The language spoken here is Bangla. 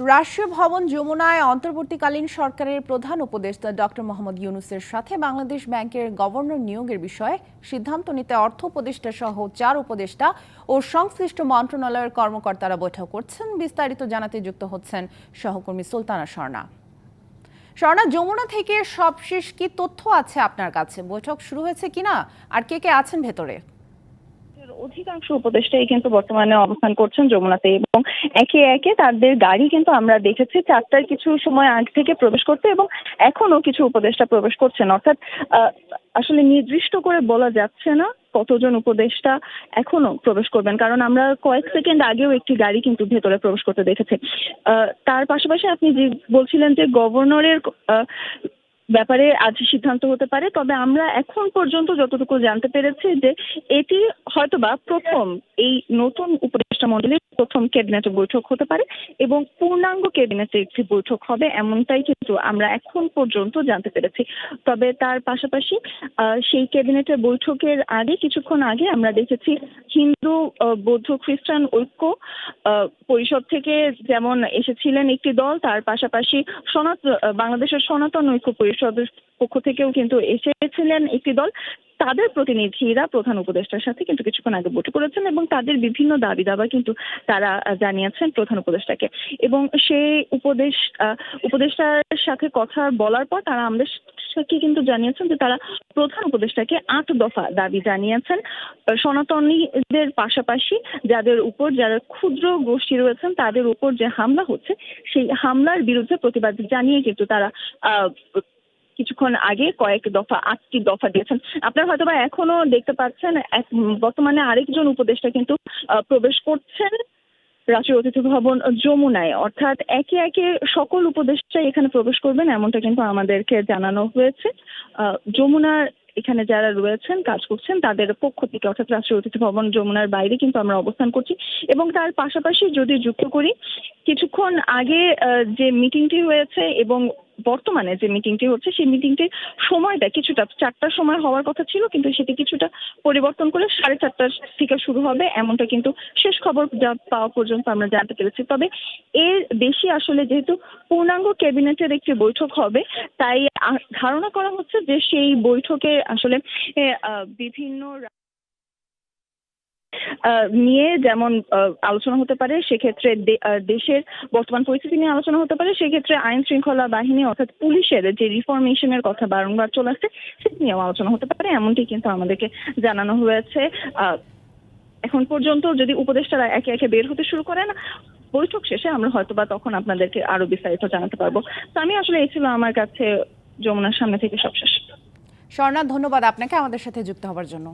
রাষ্ট্রীয় ভবন যমুনায় অন্তর্বর্তীকালীন সরকারের প্রধান উপদেষ্টা ডক্টর মোহাম্মদ ইউনুসের সাথে বাংলাদেশ ব্যাংকের গভর্নর নিয়োগের বিষয়ে সিদ্ধান্ত নিতে অর্থ উপদেষ্টা সহ চার উপদেষ্টা ও সংশ্লিষ্ট মন্ত্রণালয়ের কর্মকর্তারা বৈঠক করছেন। বিস্তারিত জানাতে যুক্ত হচ্ছেন সহকর্মী সুলতানা স্বর্ণা। স্বর্ণা, যমুনা থেকে সবশেষ কি তথ্য আছে আপনার কাছে? বৈঠক শুরু হয়েছে কিনা? আর কে কে আছেন ভেতরে? অধিকাংশ উপদেষ্টাই কিন্তু বর্তমানে অবস্থান করছেন যমুনাতে এবং একে একে তাদের গাড়ি কিন্তু আমরা দেখেছি চারটার কিছু সময় আগ থেকে প্রবেশ করতে এবং এখনও কিছু উপদেষ্টা প্রবেশ করছেন। অর্থাৎ আসলে নির্দিষ্ট করে বলা যাচ্ছে না কতজন উপদেষ্টা এখনও প্রবেশ করবেন, কারণ আমরা কয়েক সেকেন্ড আগেও একটি গাড়ি কিন্তু ভেতরে প্রবেশ করতে দেখেছি। তার পাশাপাশি আপনি যে বলছিলেন যে গভর্নরের ব্যাপারে আজ সিদ্ধান্ত হতে পারে। তবে আমরা এখন পর্যন্ত যতটুকু জানতে পেরেছি যে এটি হয়তোবা প্রথম এই নতুন উপদেষ্টা মন্ডলীর প্রথম ক্যাবিনেট বৈঠক হতে পারে এবং পূর্ণাঙ্গ ক্যাবিনেটে একটি বৈঠক হবে এমনটাই কিন্তু আমরা এখন পর্যন্ত জানতে পেরেছি। তবে তার পাশাপাশি সেই ক্যাবিনেটের বৈঠকের আগে, কিছুক্ষণ আগে আমরা দেখেছি হিন্দু বৌদ্ধ, খ্রিস্টান ঐক্য পরিষদ থেকে যেমন এসেছিলেন একটি দল, তার পাশাপাশি সনাত, বাংলাদেশের সনাতন ঐক্য পরিষদের পক্ষ থেকেও কিন্তু এসেছিলেন একটি দল। তাদের প্রতিনিধিরা প্রধান উপদেষ্টার সাথে কিন্তু কিছুক্ষণ আগে বৈঠক করেছেন এবং তাদের বিভিন্ন দাবি দাবা কিন্তু তারা জানিয়েছেন প্রধান উপদেষ্টাকে। এবং সেই উপদেশ উপদেষ্টার সাথে কথা বলার পর তারা আমাদের সাথে কিন্তু জানিয়েছেন যে তারা প্রধান উপদেষ্টাকে আট দফা দাবি জানিয়েছেন। সনাতনীদের পাশাপাশি যাদের উপর যারা ক্ষুদ্র গোষ্ঠী রয়েছেন, তাদের উপর যে হামলা হচ্ছে, সেই হামলার বিরুদ্ধে প্রতিবাদ জানিয়ে কিন্তু তারা কিছুক্ষণ আগে কয়েক দফা, আটটি দফা দিয়েছেন। আপনারা হয়তো বা এখনও দেখতে পাচ্ছেন বর্তমানে আরেকজন উপদেষ্টা কিন্তু প্রবেশ করছেন রাষ্ট্রীয় অতিথি ভবন যমুনায়। অর্থাৎ একে একে সকল উপদেষ্টাই এখানে প্রবেশ করবেন, এমনটা কিন্তু আমাদেরকে জানানো হয়েছে। যমুনার এখানে যারা রয়েছেন, কাজ করছেন, তাদের পক্ষ থেকে, অর্থাৎ রাষ্ট্রীয় অতিথি ভবন যমুনার বাইরে কিন্তু আমরা অবস্থান করছি। এবং তার পাশাপাশি যদি যুক্ত করি, কিছুক্ষণ আগে যে মিটিংটি হয়েছে এবং বর্তমানে যে মিটিংটি হচ্ছে, সেই মিটিংটির সময়টা কিছুটা, চারটার সময় হওয়ার কথা ছিল, কিন্তু সেটি কিছুটা পরিবর্তন করে সাড়ে চারটার থেকে শুরু হবে, এমনটা কিন্তু শেষ খবর পাওয়া পর্যন্ত আমরা জানতে পেরেছি। তবে এর বেশি আসলে যেহেতু পূর্ণাঙ্গ ক্যাবিনেটের একটি বৈঠক হবে, তাই ধারণা করা হচ্ছে যে সেই বৈঠকে আসলে বিভিন্ন নিয়ে যেমন আলোচনা হতে পারে, সেক্ষেত্রে দেশের বর্তমান পরিস্থিতি নিয়ে আলোচনা হতে পারে, সেক্ষেত্রে আইন শৃঙ্খলা বাহিনী অর্থাৎ পুলিশের যে রিফরমেশনের কথা বারংবার চলে আসছে সেটি নিয়েও আলোচনা হতে পারে, এমনটি কিন্তু আমাদেরকে জানানো হয়েছে। এখন পর্যন্ত যদি উপদেষ্টারা একে একে বের হতে শুরু করেন, বৈঠক শেষে আমরা হয়তোবা তখন আপনাদেরকে আরও বিস্তারিত জানাতে পারব। তো আমি আসলে এই ছিল আমার কাছে যমুনার সামনে থেকে সব শেষ স্বর্ণা, ধন্যবাদ আপনাকে আমাদের সাথে যুক্ত হবার জন্য।